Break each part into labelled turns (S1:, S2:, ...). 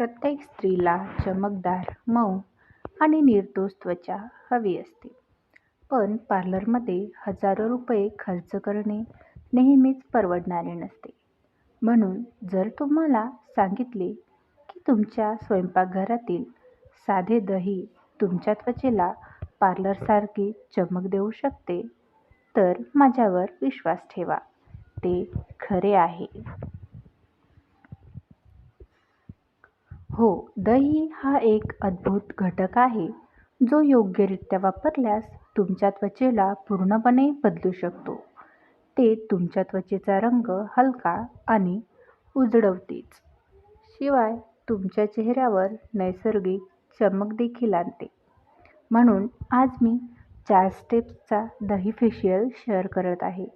S1: प्रत्येक स्त्रीला चमकदार, मऊ आणि निर्दोष त्वचा हवी असते. पण पार्लरमध्ये हजारो रुपये खर्च करणे नेहमीच परवडणारे नसते. म्हणून जर तुम्हाला सांगितले की तुमच्या स्वयंपाकघरातील साधे दही तुमच्या त्वचेला पार्लरसारखी चमक देऊ शकते, तर माझ्यावर विश्वास ठेवा, ते खरे आहे. हो, दही हा एक अद्भुत घटक आहे जो योग्यरित्या वापरल्यास तुमच्या त्वचेला पूर्णपणे बदलू शकतो. ते तुमच्या त्वचेचा रंग हलका आणि उजळवतेच, शिवाय तुमच्या चेहऱ्यावर नैसर्गिक चमक देखील आणते. म्हणून आज मी चार स्टेप्सचा दही फेशियल शेअर करत आहे,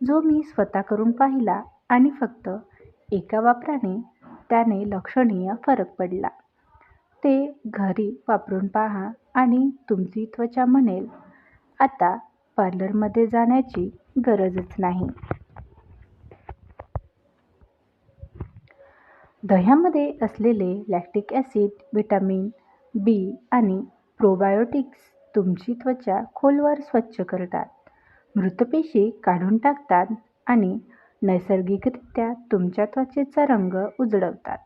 S1: जो मी स्वतः करून पाहिला आणि फक्त एका वापराने त्याने लक्षणीय फरक पडला. ते घरी वापरून पहा आणि तुमची त्वचा म्हणेल, आता पार्लरमध्ये जाण्याची गरजच नाही. दह्यामध्ये असलेले लॅक्टिक ॲसिड, व्हिटॅमिन बी आणि प्रोबायोटिक्स तुमची त्वचा खोलवर स्वच्छ करतात, मृतपेशी काढून टाकतात आणि नैसर्गिकरित्या तुमच्या त्वचेचा रंग उजळवतात.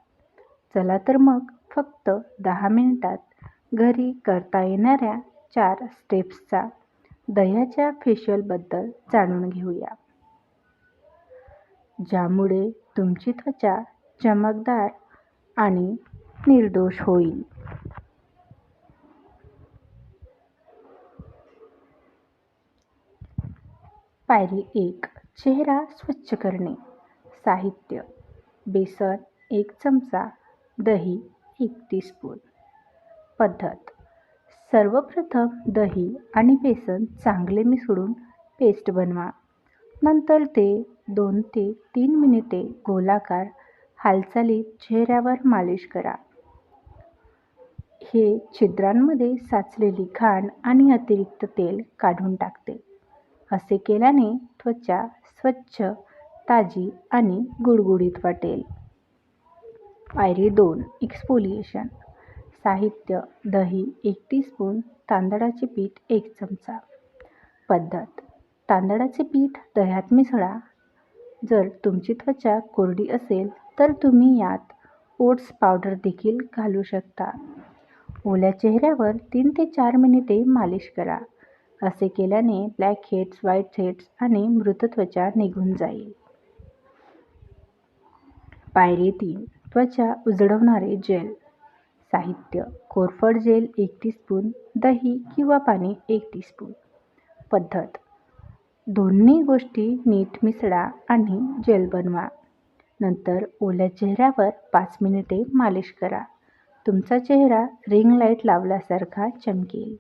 S1: चला तर मग फक्त दहा मिनिटात घरी करता येणाऱ्या चार स्टेप्सचा दह्याच्या फेशियलबद्दल जाणून घेऊया, ज्यामुळे तुमची त्वचा चमकदार आणि निर्दोष होईल. पायरी एक चेहरा स्वच्छ करणे. साहित्य: बेसन एक चमचा. दही एक टीस्पून. पद्धत: सर्वप्रथम दही आणि बेसन चांगले मिसळून पेस्ट बनवा. नंतर ते दोन ते तीन मिनिटे गोलाकार हालचालीत चेहऱ्यावर मालिश करा. हे छिद्रांमध्ये साचलेली घाण आणि अतिरिक्त तेल काढून टाकते. असे केल्याने त्वचा स्वच्छ, ताजी आणि गुळगुळीत वाटेल. पायरी दोन एक्सपोलिएशन साहित्य: दही एक टीस्पून. तांदळाचे पीठ एक चमचा. पद्धत: तांदळाचे पीठ दह्यात मिसळा. जर तुमची त्वचा कोरडी असेल तर तुम्ही यात ओट्स पावडर देखील घालू शकता. ओल्या चेहऱ्यावर तीन ते चार मिनिटे मालिश करा. असे केल्याने ब्लॅक हेड्स व्हाईट हेड्स आणि मृत त्वचा निघून जाईल. पायरी तीन त्वचा उजळवणारे जेल. साहित्य: कोरफड जेल एक टीस्पून. दही किंवा पाणी एक टीस्पून. पद्धत: दोन्ही गोष्टी नीट मिसळा आणि जेल बनवा. नंतर ओल्या चेहऱ्यावर पाच मिनिटे मालिश करा. तुमचा चेहरा रिंग लाइट लावल्यासारखा चमकेल.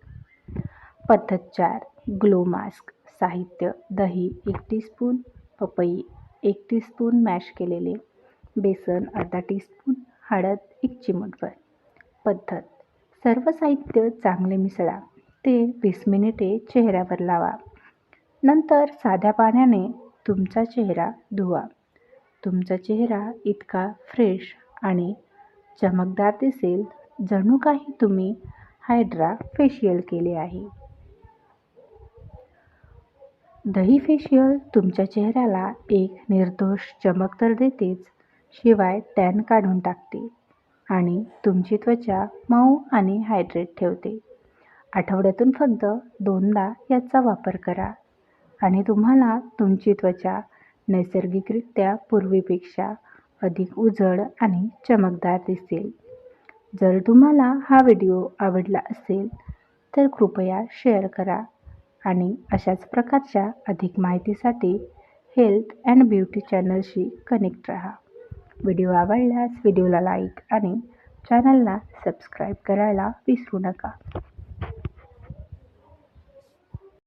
S1: पद्धत चार ग्लो मास्क. साहित्य: दही एक टीस्पून. पपई एक टीस्पून मॅश केलेले. बेसन अर्धा टीस्पून. हळद एक चिमूटभर. पद्धत: सर्व साहित्य चांगले मिसळा. ते वीस मिनिटे चेहऱ्यावर लावा. नंतर साध्या पाण्याने तुमचा चेहरा धुवा. तुमचा चेहरा इतका फ्रेश आणि चमकदार दिसेल जणू काही तुम्ही हायड्रा फेशियल केले आहे. दही फेशियल तुमच्या चेहऱ्याला एक निर्दोष चमक तर देतेच, शिवाय टॅन काढून टाकते आणि तुमची त्वचा मऊ आणि हायड्रेट ठेवते. आठवड्यातून फक्त दोनदा याचा वापर करा आणि तुम्हाला तुमची त्वचा नैसर्गिकरित्या पूर्वीपेक्षा अधिक उजळ आणि चमकदार दिसेल. जर तुम्हाला हा व्हिडिओ आवडला असेल तर कृपया शेअर करा आणि अशाच प्रकारच्या अधिक माहितीसाठी हेल्थ अँड ब्युटी चॅनलशी कनेक्ट राहा. व्हिडिओ आवडल्यास व्हिडिओला लाईक आणि चॅनलला सबस्क्राईब करायला विसरू नका.